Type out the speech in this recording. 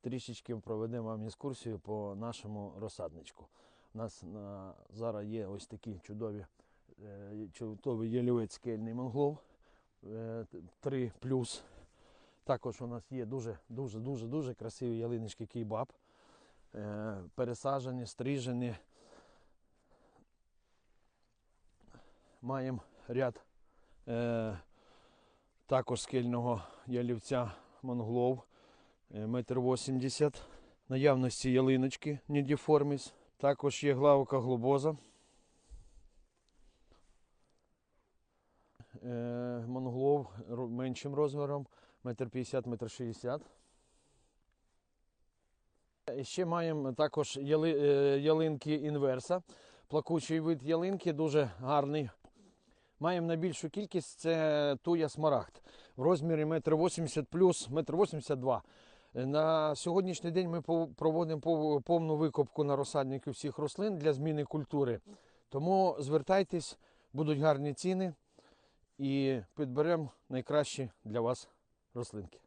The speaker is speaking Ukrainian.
трішечки проведемо вам екскурсію по нашому розсадничку. У нас на, зараз є ось такі чудові, е, чудовий ялівець скельний монглов е, 3 Також у нас є дуже дуже дуже красиві ялиночки кейбаб. Е, пересаджені, стрижені. Маємо ряд також скельного ялівця монглов метр вісімдесят. Наявності ялиночки Нідіформіс. Також є главка глобоза. Е, монглов меншим розміром, метр п'ятдесят, метр шістдесят. Е, Ще маємо також яли, е, ялинки інверса. Плакучий вид ялинки дуже гарний. Маємо найбільшу кількість це туя смарагд в розмірі 1,80 плюс 1,82 м. На сьогоднішній день ми проводимо повну викопку на розсаднику всіх рослин для зміни культури. Тому звертайтесь, будуть гарні ціни і підберемо найкращі для вас рослинки.